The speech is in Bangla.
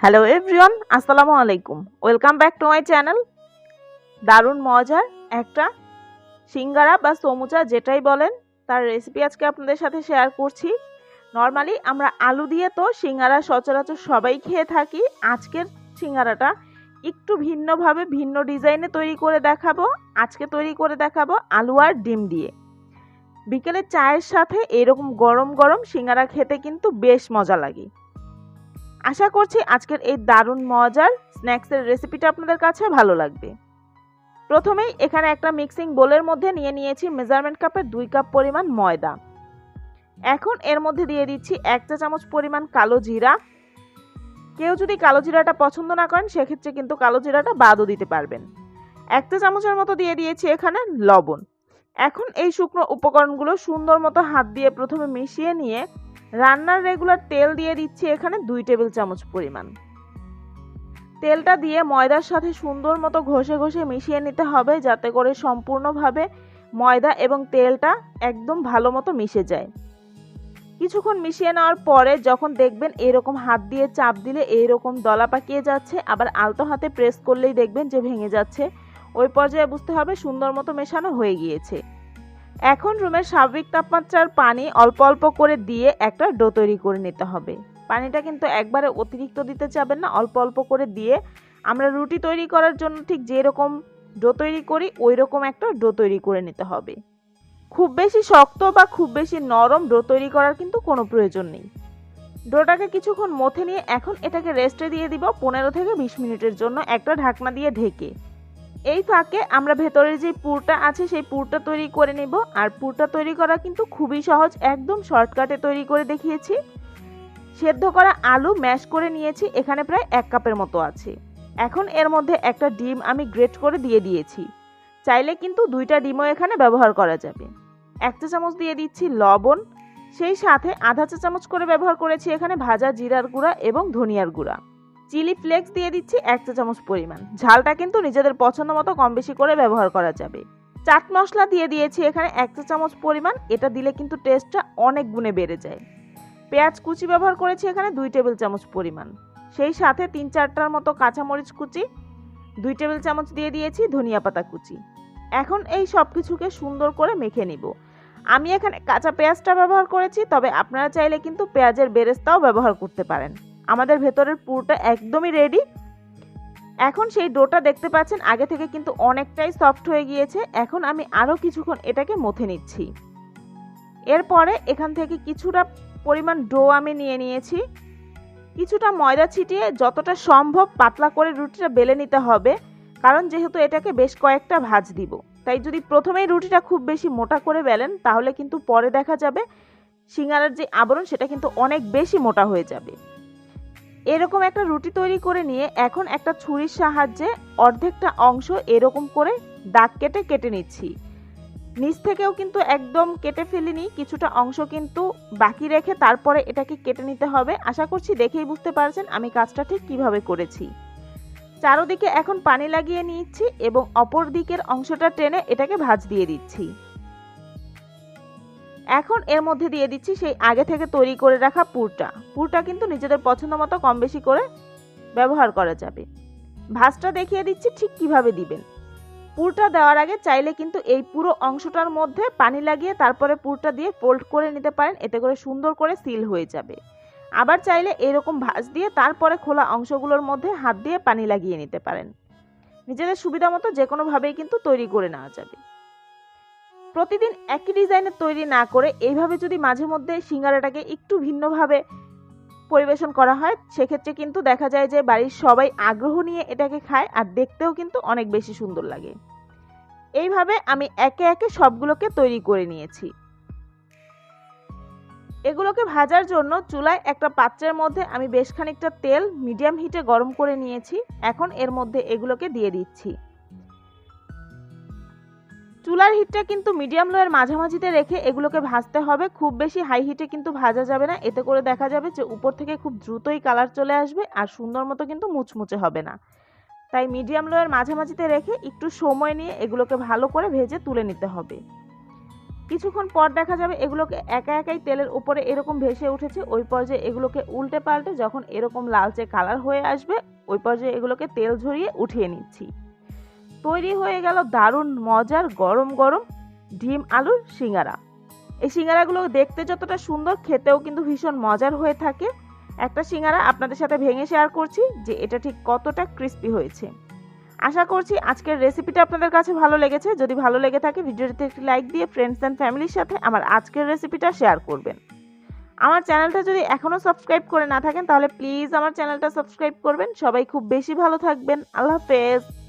হ্যালো এভরিওয়ান আসসালামু আলাইকুম। Welcome back to my channel দারুণ মজার একটা সিঙ্গারা বা সমুচা যেটাই বলেন, তার রেসিপি আজকে আপনাদের সাথে শেয়ার করছি। নর্মালি আমরা আলু দিয়ে তো সিঙ্গারা সচরাচর সবাই খেয়ে থাকি। আজকের সিঙ্গারাটা একটু ভিন্নভাবে ভিন্ন ডিজাইনে তৈরি করে দেখাবো। আজকে তৈরি করে দেখাবো আলু আর ডিম দিয়ে। বিকেলে চায়ের সাথে এরকম গরম গরম সিঙ্গারা খেতে কিন্তু বেশ মজা লাগে। আশা করছি আজকের এই দারুণ মজার স্ন্যাক্সের রেসিপিটা আপনাদের কাছে ভালো লাগবে। প্রথমেই এখানে একটা মিক্সিং বোলের মধ্যে নিয়ে নিয়েছি মেজারমেন্ট কাপের দুই কাপ পরিমাণ ময়দা। এখন এর মধ্যে দিয়ে দিচ্ছি এক চা চামচ পরিমাণ কালো জিরা। কেউ যদি কালো জিরাটা পছন্দ না করেন, সেক্ষেত্রে কিন্তু কালো জিরাটা বাদও দিতে পারবেন। এক চা চামচের মতো দিয়ে দিয়েছি এখানে লবণ। এখন এই শুকনো উপকরণগুলো সুন্দর মতো হাত দিয়ে প্রথমে মিশিয়ে নিয়ে রান্নার রেগুলার তেল দিয়ে দিচ্ছি এখানে দুই টেবিল চামচ পরিমাণ। তেলটা দিয়ে ময়দার সাথে সুন্দর মতো ঘষে ঘষে মিশিয়ে নিতে হবে যাতে করে সম্পূর্ণভাবে ময়দা এবং তেলটা একদম ভালো মতো মিশে যায়। কিছুক্ষণ মিশিয়ে নেওয়ার পরে যখন দেখবেন এরকম হাত দিয়ে চাপ দিলে এইরকম দলা পাকিয়ে যাচ্ছে, আবার আলতো হাতে প্রেস করলেই দেখবেন যে ভেঙে যাচ্ছে। ওই পর্যায়ে বুঝতে হবে সুন্দর মতো মেশানো হয়ে গিয়েছে। এখন রুমের স্বাভাবিক তাপমাত্রার পানি অল্প অল্প করে দিয়ে একটা ডো তৈরি করে নিতে হবে। পানিটা কিন্তু একবারে অতিরিক্ত দিতে যাবেন না, অল্প অল্প করে দিয়ে আমরা রুটি তৈরি করার জন্য ঠিক যেরকম ডো তৈরি করি ওই রকম একটা ডো তৈরি করে নিতে হবে। খুব বেশি শক্ত বা খুব বেশি নরম ডো তৈরি করার কিন্তু কোনো প্রয়োজন নেই। ডোটাকে কিছুক্ষণ মথে নিয়ে এখন এটাকে রেস্টে দিয়ে দিব পনেরো থেকে বিশ মিনিটের জন্য একটা ঢাকনা দিয়ে ঢেকে। এই ফাঁকে আমরা ভেতরের যে পুরটা আছে, সেই পুরটা তৈরি করে নিব। আর পুরটা তৈরি করা কিন্তু খুবই সহজ, একদম শর্টকাটে তৈরি করে দেখিয়েছি। সেদ্ধ করা আলু ম্যাশ করে নিয়েছি, এখানে প্রায় এক কাপের মতো আছে। এখন এর মধ্যে একটা ডিম আমি গ্রেট করে দিয়ে দিয়েছি। চাইলে কিন্তু দুইটা ডিমও এখানে ব্যবহার করা যাবে। এক চা চামচ দিয়ে দিচ্ছি লবণ, সেই সাথে আধা চা চামচ করে ব্যবহার করেছি এখানে ভাজা জিরার গুঁড়া এবং ধনিয়ার গুঁড়া। চিলি ফ্লেক্স দিয়ে দিচ্ছি এক চা চামচ পরিমাণ। ঝালটা কিন্তু নিজেদের পছন্দ মতো কম বেশি করে ব্যবহার করা যাবে। চাট মশলা দিয়ে দিয়েছি এখানে এক চা চামচ পরিমাণ। এটা দিলে কিন্তু টেস্টটা অনেক গুণে বেড়ে যায়। পেঁয়াজ কুচি ব্যবহার করেছি এখানে দুই টেবিল চামচ পরিমাণ। সেই সাথে তিন চারটার মতো কাঁচামরিচ কুচি, দুই টেবিল চামচ দিয়ে দিয়েছি ধনিয়া পাতা কুচি। এখন এই সব কিছুকে সুন্দর করে মেখে নিব। আমি এখানে কাঁচা পেঁয়াজটা ব্যবহার করেছি, তবে আপনারা চাইলে কিন্তু পেঁয়াজের বেরেস্তাও ব্যবহার করতে পারেন। আমাদের ভেতরের পুরটা একদমই রেডি এখন সেই ডোটা দেখতে পাচ্ছেন, আগে থেকে কিন্তু অনেকটাই সফট হয়ে গিয়েছে। এখন আমি আরও কিছুক্ষণ এটাকে মথে নিচ্ছি। এরপরে এখান থেকে কিছুটা পরিমাণ ডো আমি নিয়ে নিয়েছি। কিছুটা ময়দা ছিটিয়ে যতটা সম্ভব পাতলা করে রুটিটা বেলে নিতে হবে, কারণ যেহেতু এটাকে বেশ কয়েকটা ভাজ দিব। তাই যদি প্রথমেই রুটিটা খুব বেশি মোটা করে বেলেন, তাহলে কিন্তু পরে দেখা যাবে সিঙ্গারার যে আবরণ, সেটা কিন্তু অনেক বেশি মোটা হয়ে যাবে। এরকম একটা রুটি তৈরি করে নিয়ে এখন একটা ছুরির সাহায্যে অর্ধেকটা অংশ এরকম করে দাগ কেটে কেটে নিচ্ছি। নিচ থেকেও কিন্তু একদম কেটে ফেলিনি, কিছুটা অংশ কিন্তু বাকি রেখে তারপরে এটাকে কেটে নিতে হবে। আশা করছি দেখেই বুঝতে পারছেন আমি কাজটা ঠিক কীভাবে করেছি। চারোদিকে এখন পানি লাগিয়ে নিচ্ছি এবং অপর দিকের অংশটা টেনে এটাকে ভাজ দিয়ে দিচ্ছি। এখন এর মধ্যে দিয়ে দিচ্ছি সেই আগে থেকে তৈরি করে রাখা পুরটা। পুরটা কিন্তু নিজেদের পছন্দ মতো কম বেশি করে ব্যবহার করা যাবে। ভাজটা দেখিয়ে দিচ্ছি ঠিক কীভাবে দিবেন। পুরটা দেওয়ার আগে চাইলে কিন্তু এই পুরো অংশটার মধ্যে পানি লাগিয়ে তারপরে পুরটা দিয়ে ফোল্ড করে নিতে পারেন, এতে করে সুন্দর করে সিল হয়ে যাবে। আবার চাইলে এরকম ভাজ দিয়ে তারপরে খোলা অংশগুলোর মধ্যে হাত দিয়ে পানি লাগিয়ে নিতে পারেন। নিজেদের সুবিধা মতো যে কোনোভাবেই কিন্তু তৈরি করে নেওয়া যাবে। প্রতিদিন একই ডিজাইনের তৈরি না করে এইভাবে যদি মাঝে মধ্যে সিঙ্গারাটাকে একটু ভিন্নভাবে পরিবেশন করা হয়, সেক্ষেত্রে কিন্তু দেখা যায় যে বাড়ির সবাই আগ্রহ নিয়ে এটাকে খায় আর দেখতেও কিন্তু অনেক বেশি সুন্দর লাগে। এইভাবে আমি একে একে সবগুলোকে তৈরি করে নিয়েছি। এগুলোকে ভাজার জন্য চুলায় একটা পাত্রের মধ্যে আমি বেশ খানিকটা তেল মিডিয়াম হিটে গরম করে নিয়েছি। এখন এর মধ্যে এগুলোকে দিয়ে দিচ্ছি। চুলার হিটটা কিন্তু মিডিয়াম লোয়ের মাঝামাঝিতে রেখে এগুলোকে ভাজতে হবে। খুব বেশি হাই হিটে কিন্তু ভাজা যাবে না। এতে করে দেখা যাবে যে উপর থেকে খুব দ্রুতই কালার চলে আসবে আর সুন্দর মতো কিন্তু মুচমুচে হবে না। তাই মিডিয়াম লোয়ের মাঝামাঝিতে রেখে একটু সময় নিয়ে এগুলোকে ভালো করে ভেজে তুলে নিতে হবে। কিছুক্ষণ পর দেখা যাবে এগুলোকে একা একাই তেলের উপরে এরকম ভেসে উঠেছে। ওই পর্যায়ে এগুলোকে উল্টে পাল্টে যখন এরকম লালচে কালার হয়ে আসবে, ওই পর্যায়ে এগুলোকে তেল ঝরিয়ে উঠিয়ে নিচ্ছি। তৈরি হয়ে গেল দারুণ মজার গরম গরম ডিম আলুর সিঙ্গারা। এই সিঙ্গারাগুলো দেখতে যতটা সুন্দর, খেতেও কিন্তু ভীষণ মজার হয়ে থাকে। একটা সিঙ্গারা আপনাদের সাথে ভেঙে শেয়ার করছি যে এটা ঠিক কতটা ক্রিস্পি হয়েছে। আশা করছি আজকের রেসিপিটা আপনাদের কাছে ভালো লেগেছে। যদি ভালো লেগে থাকে, ভিডিওটিতে একটি লাইক দিয়ে ফ্রেন্ডস অ্যান্ড ফ্যামিলির সাথে আমার আজকের রেসিপিটা শেয়ার করবেন। আমার চ্যানেলটা যদি এখনও সাবস্ক্রাইব করে না থাকেন, তাহলে প্লিজ আমার চ্যানেলটা সাবস্ক্রাইব করবেন। সবাই খুব বেশি ভালো থাকবেন। আল্লাহ হাফেজ।